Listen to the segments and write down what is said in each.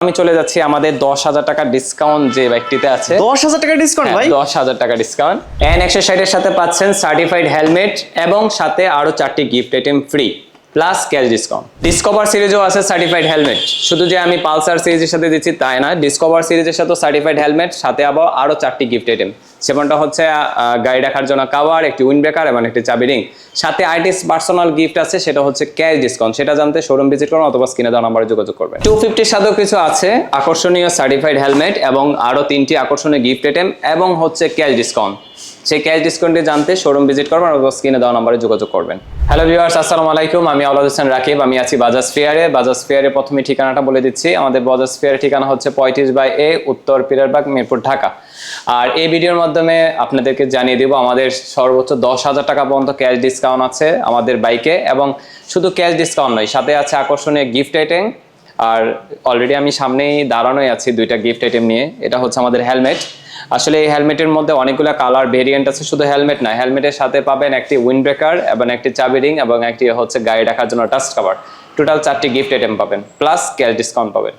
আমি চলে যাচ্ছি আমাদের দশ হাজার টাকার ডিসকাউন্ট যে ব্যক্তিতে আছে। দশ হাজার টাকা ডিসকাউন্ট ভাই? দশ হাজার টাকা ডিসকাউন্ট এন একশো এর সাথে পাচ্ছেন সার্টিফাইড হেলমেট এবং সাথে আরও চারটি gift item free plus cash discount Discover সিরিজও আছে সার্টিফাইড হেলমেট শুধু যে আমি পালসার সিরিজের সাথে দিচ্ছি তাই না ডিসকভার সিরিজের সাথে সার্টিফাইড হেলমেট সাথে আবার আরও চারটি গিফট আইটেম সেমনটা হচ্ছে গাড়ি রাখার জন্য কাভার একটি উইন্ড ব্রেকার এবং একটি চাবি রিং সাথে আইটিস পার্সোনাল গিফট আছে, সেটা হচ্ছে ক্যাশ ডিসকাউন্ট সেটা জানতে শোরুম ভিজিট করুন অথবা স্ক্রিনে দেওয়া নাম্বারে যোগাযোগ করবেন। টু ফিফটির সাথেও কিছু আছে, আকর্ষণীয় সার্টিফাইড হেলমেট এবং আরও তিনটি আকর্ষণীয় গিফট আইটেম এবং হচ্ছে ক্যাশ ডিসকাউন্ট সেই ক্যাশ ডিসকাউন্টটি জানতে শোরুম ভিজিট করবেন অথবা স্ক্রিনে দেওয়া নাম্বারে যোগাযোগ করবেন। হ্যালো ভিউয়ার্স আসসালামু আলাইকুম। আমি আওলাদ হোসেন রাকিব, আমি আছি বাজাজ ফেয়ারে বাজাজ ফেয়ারে প্রথমে ঠিকানাটা বলে দিচ্ছি। আমাদের বাজাজ ফেয়ারের ঠিকানা হচ্ছে পঁয়ত্রিশ বাই এ, উত্তর পিরারবাগ, মিরপুর, ঢাকা। আর এই ভিডিওর মাধ্যমে আপনাদেরকে জানিয়ে দেবো, আমাদের সর্বোচ্চ দশ হাজার টাকা পর্যন্ত ক্যাশ ডিসকাউন্ট আছে আমাদের বাইকে এবং শুধু ক্যাশ ডিসকাউন্ট নয়, সাথে আছে আকর্ষণীয় গিফট আইটেম আর অলরেডি আমি সামনেই দাঁড়ানোই আছি দুইটা গিফট আইটেম নিয়ে। এটা হচ্ছে আমাদের হেলমেট আসলে এই হেলমেটের মধ্যে অনেকগুলো কালার ভেরিয়েন্ট আছে, শুধু হেলমেট না হেলমেটের সাথে পাবেন একটি উইন্ড ব্রেকার এবং একটি চাবি রিং এবং একটি হচ্ছে গাড়ি রাখার জন্য টাস্ট কভার টোটাল চারটি গিফট আইটেম পাবেন প্লাস ক্যাশ ডিসকাউন্ট পাবেন।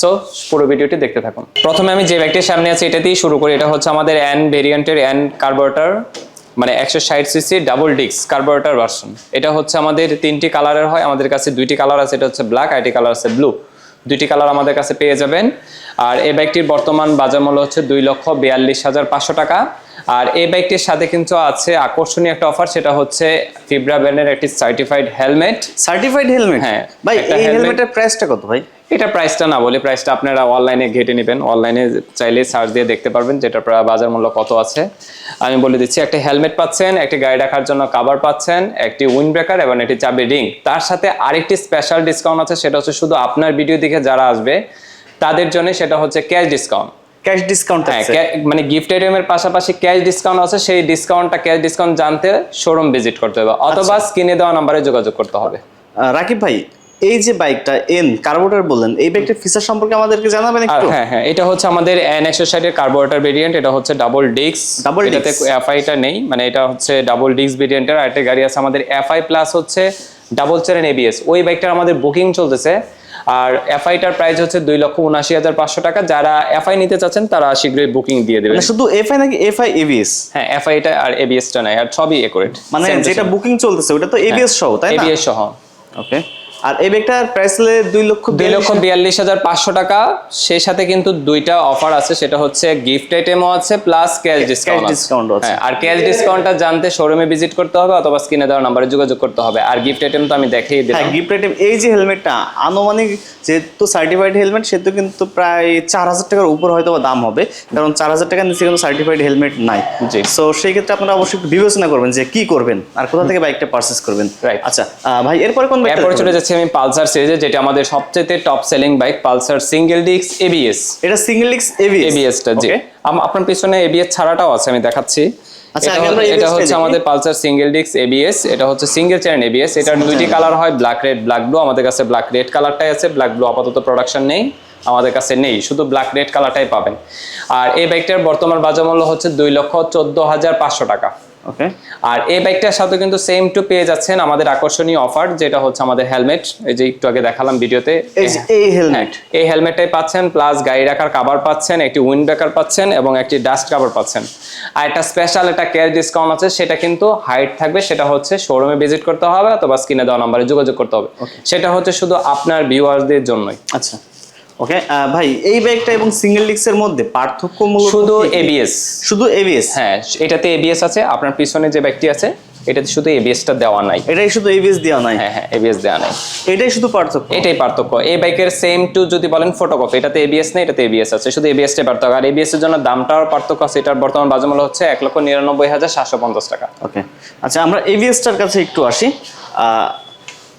সো পুরো ভিডিওটি দেখতে থাকুন। প্রথমে আমি যে ব্যাগটির সামনে আছি, এটাতেই শুরু করি। এটা হচ্ছে আমাদের এন ভেরিয়েন্টের এন কার্বোরেটর মানে একশো ষাট সিসি ডাবল ডিক্স কার্বোরেটর ভার্সন এটা হচ্ছে আমাদের তিনটি কালারের হয়। আমাদের কাছে দুইটি কালার আছে। এটা হচ্ছে ব্ল্যাক আইটি কালার আছে ব্লু দুইটি কালার আমাদের কাছে পেয়ে যাবেন। আর এই বাইকটির বর্তমান বাজার মূল্য হচ্ছে দুই লক্ষ বিয়াল্লিশ হাজার পাঁচশো টাকা। আর এই বাইকটির সাথে কিন্তু আছে আকর্ষণীয় একটা অফার সেটা হচ্ছে ফিব্রা ব্র্যান্ডের একটি সার্টিফাইড হেলমেট সার্টিফাইড হেলমেট হ্যাঁ, ভাই এই হেলমেটের প্রাইসটা কত ভাই? এটা প্রাইসটা না বলি প্রাইসটা আপনারা অনলাইনে ঘেটে নেবেন। অনলাইনে চাইলে সার্চ দিয়ে দেখতে পারবেন যেটা প্রায় বাজার মূল্য কত আছে। আমি বলে দিচ্ছি একটা হেলমেট পাচ্ছেন একটি গাড়ি রাখার জন্য কাভার পাচ্ছেন একটি উইন্ড ব্রেকার এবং একটি চাবি রিং তার সাথে আরেকটি স্পেশাল ডিসকাউন্ট আছে সেটা হচ্ছে শুধু আপনার ভিডিও দেখে যারা আসবে তাদের জন্য সেটা হচ্ছে ক্যাশ ডিসকাউন্ট ক্যাশ ডিসকাউন্ট মানে গিফট আইটেমের পাশাপাশি ক্যাশ ডিসকাউন্ট আছে সেই ডিসকাউন্টটা ক্যাশ ডিসকাউন্ট জানতে শোরুম ভিজিট করতে হবে। অথবা স্ক্রিনে দেওয়া নাম্বারে যোগাযোগ করতে হবে। রাকিব ভাই এই যে বাইকটা এন কার্বোরেটর বললেন এই বাইকটার ফিচার সম্পর্কে আমাদেরকে জানাবেন একটু? হ্যাঁ হ্যাঁ এটা হচ্ছে আমাদের এন একশো ষাটের কার্বোরেটর ভেরিয়েন্ট এটা হচ্ছে ডাবল ডিক্স Double এটাতে। এফআইটা নেই মানে এটা হচ্ছে ডাবল ডিক্স ভেরিয়েন্টের আর একটা গাড়ি আছে আমাদের এফআই প্লাস হচ্ছে ডাবল চেন এবিএস ওই বাইকটার আমাদের বুকিং চলতেছে আর এফআইটার প্রাইস হচ্ছে দুই লক্ষ উনাশি হাজার পাঁচশো টাকা যারা এফআই নিতে চাচ্ছেন তারা শীঘ্রই বুকিং দিয়ে দেবেন। মানে শুধু এফআই নাকি এফআই এবিএস হ্যাঁ এফআইটা আর এবিএসটা নাই আর সবই একুরেট মানে যেটা বুকিং চলতেছে ওটা তো এবিএস সহ তাই না? এবিএস সহ। ওকে আর এই বাইকটার প্রাইস হলে দুই লক্ষ দুই লক্ষ বিয়াল্লিশ হাজার পাঁচশো টাকা সেই সাথে কিন্তু দুইটা অফার আছে সেটা হচ্ছে গিফট আইটেমও আছে প্লাস ক্যাশ ডিসকাউন্ট আছে। হ্যাঁ আর ক্যাশ ডিসকাউন্টটা জানতে শোরুমে ভিজিট করতে হবে অথবা স্ক্রিনে দেওয়া নাম্বারে যোগাযোগ করতে হবে আর গিফট আইটেম তো আমি দেখিয়ে হ্যাঁ দিলাম গিফট আইটেম এই যে হেলমেটটা আনুমানিক যেহেতু সার্টিফাইড হেলমেট সেহেতু কিন্তু প্রায় চার হাজার টাকার উপর হয়তো বা দাম হবে কারণ চার হাজার টাকার নিচে কিন্তু সার্টিফাইড হেলমেট নাই জি। সো সেই ক্ষেত্রে আপনারা অবশ্যই বিবেচনা করবেন যে কি করবেন আর কোথা থেকে বাইকটা পারচেস করবেন Right. আচ্ছা ভাই এরপরে কোন এরপরে চলে দেখবেন? যাচ্ছি আমি পালসার সিরিজে যেটা আমাদের সবচেয়ে top selling bike Pulsar single disc ABS এটা সিঙ্গেল ডিস্ক এবিএস এবিএসটা জি। আপনার পিছনে এবিএস ছাড়াটাও আছে আমি দেখাচ্ছি। আচ্ছা, এটা হচ্ছে-। আমাদের পালসার সিঙ্গেল ডিস্ক এবিএস এটা হচ্ছে সিঙ্গেল চ্যানেল এবিএস এটার দুইটি কালার হয় ব্ল্যাক রেড ব্ল্যাক ব্লু আমাদের কাছে ব্ল্যাক রেড কালারটাই আছে ব্ল্যাক ব্লু আপাতত প্রোডাকশন নেই আমাদের কাছে নেই শুধু ব্ল্যাক রেড কালারটাই পাবেন। আর এই বাইকটার বর্তমান বাজার মূল্য হচ্ছে দুই লক্ষ চোদ্দ হাজার পাঁচশো টাকা। ওকে আর এই বাইকটার সাথে কিন্তু সেম টু পেয়ে যাচ্ছেন আমাদের আকর্ষণীয় অফার যেটা হচ্ছে আমাদের হেলমেট এই যে একটু আগে দেখালাম ভিডিওতে। এই হেলমেট এই হেলমেটটাই পাচ্ছেন প্লাস গাড়ি রাখার কাভার পাচ্ছেন একটি উইন্ড ব্রেকার পাচ্ছেন এবং একটি ডাস্ট কাভার পাচ্ছেন। আর একটা স্পেশাল একটা কেয়ার ডিসকাউন্ট আছে সেটা কিন্তু হাইট থাকবে সেটা হচ্ছে শোরুমে ভিজিট করতে হবে অথবা স্ক্রিনে দেওয়া নাম্বারে যোগাযোগ করতে হবে। সেটা হচ্ছে শুধু আপনার ভিউয়ারদের জন্যই। আচ্ছা। ওকে ভাই এই বাইকটা এবং সিঙ্গেল ডিস্কের মধ্যে পার্থক্য মূলত শুধু এবিএস শুধু এবিএস হ্যাঁ এটাতে এবিএস আছে আপনার পিছনে যে ব্যক্তি আছে এটাতে শুধু এবিএসটা দেওয়া নাই এটাই শুধু এবিএস দেওয়া নাই হ্যাঁ হ্যাঁ এবিএস দেওয়া নাই এটাই শুধু পার্থক্য এটাই পার্থক্য এই বাইকের সেম টু যদি বলেন ফটোকপি এটাতে এবিএস নেই এটাতে এবিএস আছে শুধু এবিএসটাই পার্থক্য আর এবিএস এর জন্য দামটাও পার্থক্য আছে এটার বর্তমান বাজার মূল্য হচ্ছে এক লক্ষ নিরানব্বই হাজার সাতশো পঞ্চাশ টাকা ওকে আচ্ছা আমরা এবিএসটার কাছে একটু আসি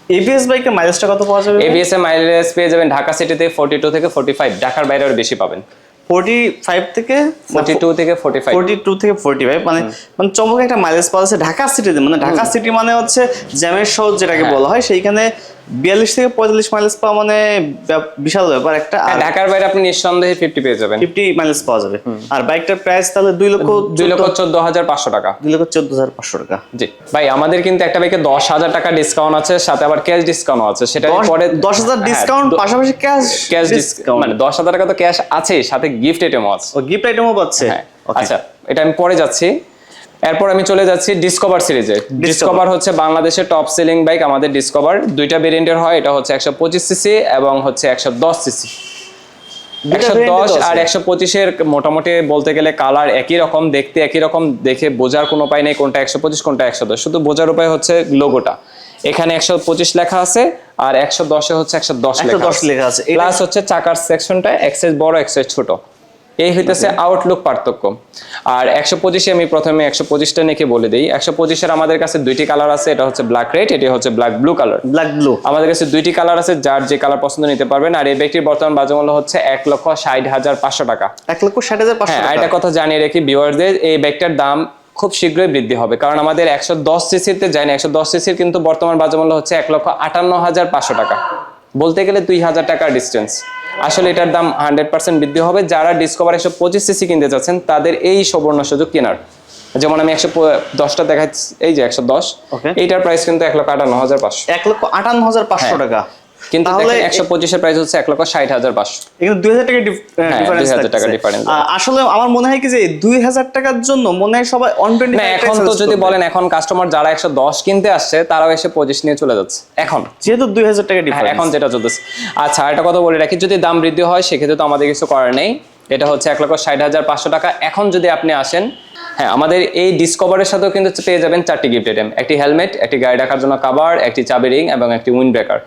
এবিএস বাইকের মাইলেজটা কত পাওয়া যাবে? এবিএস এর মাইলেজ পেয়ে যাবেন ঢাকা সিটিতে ফোর্টি টু থেকে ফোর্টি ফাইভ ঢাকার বাইরে আর বেশি পাবেন। ফোর্টি ফাইভ থেকে ফোর্টি টু থেকে ফোর্টি ফাইভ ফোর্টি টু থেকে ফোর্টি ফাইভ মানে মানে চমক একটা মাইলেজ পাওয়া যাচ্ছে ঢাকা সিটিতে মানে ঢাকা সিটি মানে হচ্ছে জ্যামের শহর যেটাকে হ্যাঁ। বলা হয় সেইখানে বিয়াল্লিশ থেকে পঁয়তাল্লিশ মাইলেজ পাওয়া মানে বিশাল ব্যাপার একটা। হ্যাঁ, ঢাকার বাইরে আপনি নিঃসন্দেহে ফিফটি পেয়ে যাবেন। ফিফটি মাইলেজ পাওয়া যাবে। আর বাইকটার প্রাইস তাহলে দুই লক্ষ দুই লক্ষ চোদ্দ হাজার পাঁচশো টাকা। দুই লক্ষ চোদ্দ হাজার পাঁচশো টাকা। জি। ভাই আমাদের কিন্তু একটা বাইকে দশ হাজার টাকা ডিসকাউন্ট আছে সাথে আবার ক্যাশ ডিসকাউন্ট আছে। সেটা পরে দশ হাজার হ্যাঁ, ডিসকাউন্ট পাশাপাশি ক্যাশ ক্যাশ ডিসকাউন্ট মানে দশ হাজার টাকা তো ক্যাশ আছে সাথে গিফট আইটেমও আছে। ও গিফট আইটেমও পাচ্ছে। হ্যাঁ আচ্ছা এটা আমি পরে যাচ্ছি। এরপর আমি চলে যাচ্ছি ডিসকভার সিরিজে ডিসকভার হচ্ছে বাংলাদেশের টপ সেলিং বাইক আমাদের ডিসকভার দুইটা ভেরিয়েন্টের হয় এটা হচ্ছে একশো পঁচিশ সিসি এবং হচ্ছে একশো দশ সিসি একশো দশ আর একশো পঁচিশের মোটামুটি বলতে গেলে কালার একই রকম দেখতে একই রকম দেখে বোঝার কোনো উপায় নেই কোনটা একশো পঁচিশ কোনটা একশো দশ। শুধু বোঝার উপায় হচ্ছে লোগোটা এখানে একশো পঁচিশ লেখা আছে আর একশো দশে হচ্ছে একশো দশ 110 লেখা আছে। প্লাস হচ্ছে চাকার সেকশনটা এক্সেস বড় এক্সেস ছোট। এই হইতেছে আউটলুক পার্থক্য। আর একশো পঁচিশে আমি প্রথমে একশো পঁচিশটা নিয়ে বলে দিই। একশো পঁচিশের আমাদের কাছে দুইটি কালার আছে এটা হচ্ছে ব্ল্যাক রেড এটি হচ্ছে black blue colour black blue আমাদের কাছে দুইটি কালার আছে যার যে কালার পছন্দ নিতে পারবেন। আর এই ব্যক্তির বর্তমান বাজার মূল্য হচ্ছে এক লক্ষ ষাট হাজার পাঁচশো টাকা। এক লক্ষ ষাট হাজার পাঁচশো হ্যাঁ টাকা। একটা কথা জানিয়ে রেখি ভিউয়ারদের এই ব্যাগটার দাম খুব শীঘ্রই বৃদ্ধি হবে। কারণ আমাদের একশো দশ সিসিতে যায় না একশো দশ সিসির কিন্তু বর্তমান বাজার মূল্য হচ্ছে এক লক্ষ আটান্ন হাজার পাঁচশো টাকা। বলতে গেলে দুই হাজার টাকার ডিস্টেন্স আসলে এটার দাম হান্ড্রেড পার্সেন্ট বৃদ্ধি হবে। যারা ডিসকভার একশো পঁচিশ সিসি কিনতে চাচ্ছেন তাদের এই সুবর্ণ সুযোগ কেনার। যেমন আমি একশো দশটা দেখাচ্ছি এই যে একশো দশ এইটার প্রাইস কিন্তু এক লক্ষ আটান্ন হাজার পাঁচশো। এক লক্ষ আটান্ন হাজার পাঁচশো হ্যাঁ। টাকা। কিন্তু তাহলে একশো পঁচিশের প্রাইস হচ্ছে এক লক্ষ ষাট হাজার পাঁচশো। এখানে দুই হাজার টাকা হ্যাঁ, ডিফারেন্স 2000 টাকা difference। আসলে আমার মনে হয় কি যে দুই হাজার টাকার জন্য মনে হয় সবাই অন টোয়েন্টি না এখন তো যদি বলেন এখন কাস্টমার যারা একশো দশ কিনতে আসছে তারাও এসে পঁচিশ নিয়ে চলে যাচ্ছে। এখন। যেহেতু দুই হাজার টাকা হ্যাঁ, ডিফারেন্স এখন যেটা চলতেছে। আচ্ছা একটা কথা বলে রাখি যদি দাম বৃদ্ধি হয় সেক্ষেত্রে তো আমাদের কিছু করার নেই। এটা হচ্ছে এক লক্ষ ষাট হাজার পাঁচশো টাকা। এখন যদি আপনি আসেন হ্যাঁ আমাদের এই ডিসকভারের সাথেও কিন্তু পেয়ে যাবেন চারটি গিফট আইটেম একটি হেলমেট একটি গাড়ি রাখার জন্য কাভার একটি চাবি রিং এবং একটি উইন্ড ব্রেকার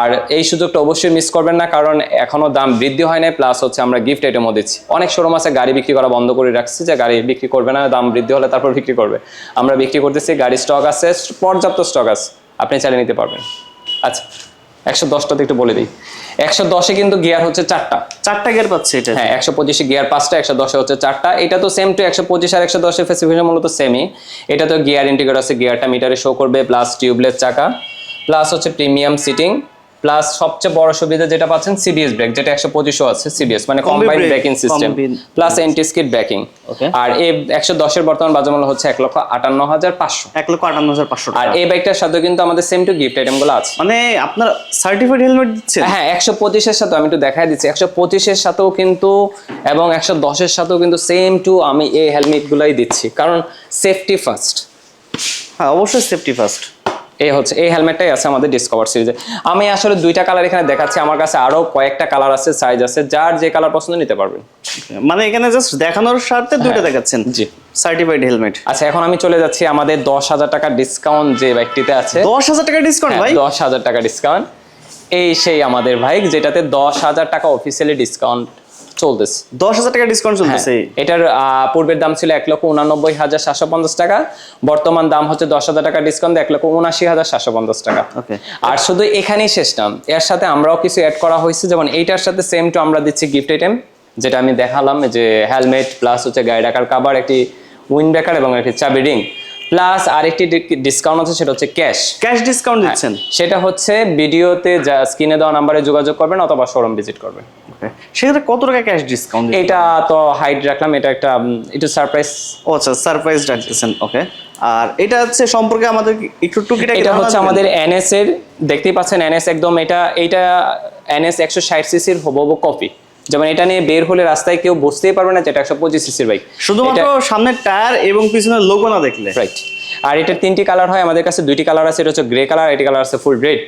আর এই সুযোগটা অবশ্যই মিস করবেন না, কারণ এখনও দাম বৃদ্ধি হয় নাই প্লাস হচ্ছে আমরা গিফট আইটেমও দিচ্ছি। অনেক শোরুম আছে, গাড়ি বিক্রি করা বন্ধ করে রাখছি যে গাড়ি বিক্রি করবে না, দাম বৃদ্ধি হলে তারপর বিক্রি করবে। আমরা বিক্রি করতেছি, গাড়ি স্টক আছে, পর্যাপ্ত স্টক আছে, আপনি চালিয়ে নিতে পারবেন। আচ্ছা একশো দশটাতে একটু বলে দিই। একশো দশে কিন্তু গিয়ার হচ্ছে চারটা। চারটা গিয়ার পাচ্ছে এটা। হ্যাঁ একশো পঁচিশে গিয়ার পাঁচটা একশো দশে হচ্ছে চারটা। এটা তো সেম টু একশো পঁচিশ আর একশো দশের ফেসিফিকেশন মূলত সেমই এটা তো গিয়ার ইন্টিগ্রেট আছে গিয়ারটা মিটারে শো করবে প্লাস টিউবলেস চাকা প্লাস হচ্ছে প্রিমিয়াম সিটিং প্লাস সবচেয়ে বড় সুবিধা যেটা পাচ্ছেন সিবিএস ব্রেক যেটা একশো পঁচিশও আছে সিবিএস মানে combined braking system plus anti skid braking আর এই একশো দশের বর্তমান বাজার মূল্য হচ্ছে এক লক্ষ আটান্ন হাজার পাঁচশো। এক লক্ষ আটান্ন হাজার পাঁচশো আর এই বাইকটার সাথে কিন্তু আমাদের সেম টু গিফট আইটেমগুলো আছে। মানে আপনার সার্টিফাইড হেলমেট দিচ্ছেন? হ্যাঁ একশো পঁচিশের সাথে আমি একটু দেখাই দিচ্ছি। একশো পঁচিশের সাথেও কিন্তু এবং একশো দশের সাথেও কিন্তু সেম টু আমি এই হেলমেট গুলাই দিচ্ছি। কারণ সেফটি ফার্স্ট হ্যাঁ অবশ্যই সেফটি ফার্স্ট এই হচ্ছে এই হেলমেটটাই আছে আমাদের ডিসকভার সিরিজে আমি আসলে দুইটা কালার এখানে দেখাচ্ছি আমার কাছে আরও কয়েকটা কালার আছে সাইজ আছে যার যে কালার পছন্দ নিতে পারবেন। মানে এখানে জাস্ট দেখানোর স্বার্থে দুইটা দেখাচ্ছেন। জি। সার্টিফাইড হেলমেট আচ্ছা এখন আমি চলে যাচ্ছি আমাদের দশ হাজার টাকার ডিসকাউন্ট যে বাইকটিতে আছে। দশ হাজার টাকা ডিসকাউন্ট ভাই? দশ হাজার টাকা ডিসকাউন্ট এই সেই আমাদের বাইক যেটাতে দশ হাজার টাকা অফিসিয়ালি ডিসকাউন্ট চলতেছে। দশ হাজার টাকা ডিসকাউন্ট চলতেছে হ্যাঁ, এটার পূর্বের দাম ছিল এক লক্ষ উনানব্বই হাজার সাতশো পঞ্চাশ টাকা। বর্তমান দাম হচ্ছে দশ হাজার টাকা ডিসকাউন্ট এক লক্ষ উনাশি হাজার সাতশো পঞ্চাশ টাকা। আর শুধু এখানেই শেষ নাম এর সাথে আমরাও কিছু অ্যাড করা হয়েছে। যেমন এইটার সাথে সেম টু আমরা দিচ্ছি গিফট আইটেম যেটা আমি দেখালাম যে হেলমেট প্লাস হচ্ছে গাড়ি রাখার কাবার একটি উইন্ড ব্রেকার এবং একটি চাবি রিং প্লাস আরেকটি ডিসকাউন্ট আছে সেটা হচ্ছে ক্যাশ ক্যাশ ডিসকাউন্ট দিচ্ছেন? সেটা হচ্ছে ভিডিওতে যা স্ক্রিনে দেওয়া নাম্বারে যোগাযোগ করবেন অথবা শোরুম ভিজিট করবেন। সেক্ষেত্রে কত টাকা ক্যাশ ডিসকাউন্ট এটা তো হাইট রাখলাম এটা একটা একটু সারপ্রাইজ ও আচ্ছা সারপ্রাইজ রাখতেছেন ওকে আর এটা হচ্ছে সম্পর্কে আমাদের একটু টুকিটাকি এটা হচ্ছে আমাদের এনএস এর দেখতেই পাচ্ছেন এনএস একদম এটা এটা এনএস একশো ষাট সিসির হব কপি যেমন এটা নিয়ে বের হলে রাস্তায় কেউ বুঝতেই পারবে না যেটা একশো পঁচিশ সিসির বাইক শুধুমাত্র সামনের টায়ার এবং পিছনের লোগো না দেখলে। রাইট আর এটার তিনটি কালার হয় আমাদের কাছে দুইটি কালার আছে এটা হচ্ছে গ্রে কালার এটি কালার আছে ফুল রেড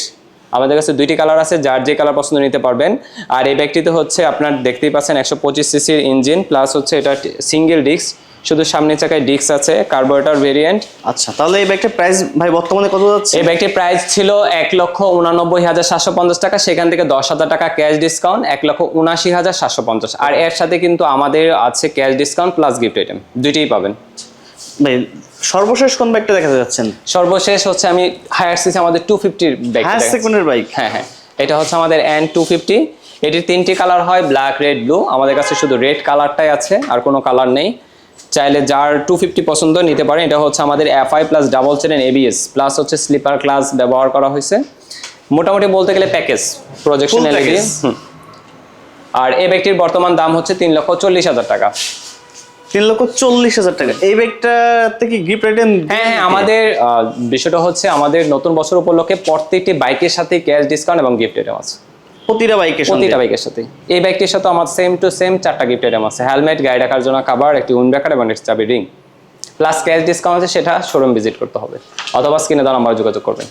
আমাদের কাছে দুইটি কালার আছে যার যে কালার পছন্দ নিতে পারবেন। আর এই ব্যাগটিতে হচ্ছে আপনার দেখতেই পাচ্ছেন একশো পঁচিশ সিসির ইঞ্জিন প্লাস হচ্ছে এটা সিঙ্গেল ডিস্ক শুধু সামনের চাকায় ডিস্ক আছে কার্বোরেটর ভেরিয়েন্ট আচ্ছা তাহলে এই ব্যাগটার প্রাইস ভাই বর্তমানে কত যাচ্ছে? এই ব্যাগটির প্রাইস ছিল এক লক্ষ উনানব্বই হাজার সাতশো পঞ্চাশ টাকা সেখান থেকে দশ হাজার টাকা ক্যাশ ডিসকাউন্ট এক লক্ষ উনাশি হাজার সাতশো পঞ্চাশ। আর এর সাথে কিন্তু আমাদের আছে cash discount plus gift item দুইটাই পাবেন। ভাই সর্বশেষ কোন ব্যাগটা দেখাতে যাচ্ছেন? সর্বশেষ হচ্ছে আমি হায়ার সিসি আমাদের টু ফিফটির ব্যাগ হায়ার সেকেন্ডের বাইক হ্যাঁ হ্যাঁ। এটা হচ্ছে আমাদের এন টু ফিফটি এটির তিনটি কালার হয় ব্ল্যাক রেড ব্লু আমাদের কাছে শুধু রেড কালারটাই আছে আর কোনো কালার নেই। চাইলে যার টু ফিফটি পছন্দ নিতে পারেন। এটা হচ্ছে আমাদের FI plus double channel ABS plus হচ্ছে স্লিপার ক্লাস ব্যবহার করা হয়েছে। মোটামুটি বলতে গেলে প্যাকেজ প্রজেকশন এলইডি আর এই ব্যাগটির বর্তমান দাম হচ্ছে তিন লক্ষ চল্লিশ হাজার টাকা। তিন লক্ষ চল্লিশ হাজার টাকা। এই ব্যাগটাতে কি গিফট আইটেম হ্যাঁ আমাদের বিষয়টা হচ্ছে আমাদের নতুন বছর উপলক্ষে প্রত্যেকটি বাইকের সাথে ক্যাশ ডিসকাউন্ট এবং গিফট আইটেম আছে। প্রতিটা বাইকের সঙ্গে? প্রতিটা বাইকের সাথে এই বাইকটির সাথে আমার সেম টু সেম চারটা গিফট আইটেম আছে। হেলমেট গাড়ি রাখার জন্য কাভার একটি উইন্ড ব্রেকার এবং একটি চাবি রিং প্লাস ক্যাশ ডিসকাউন্ট আছে সেটা শোরুম ভিজিট করতে হবে। অথবা স্ক্রিনে দেওয়া নাম্বার যোগাযোগ করবেন।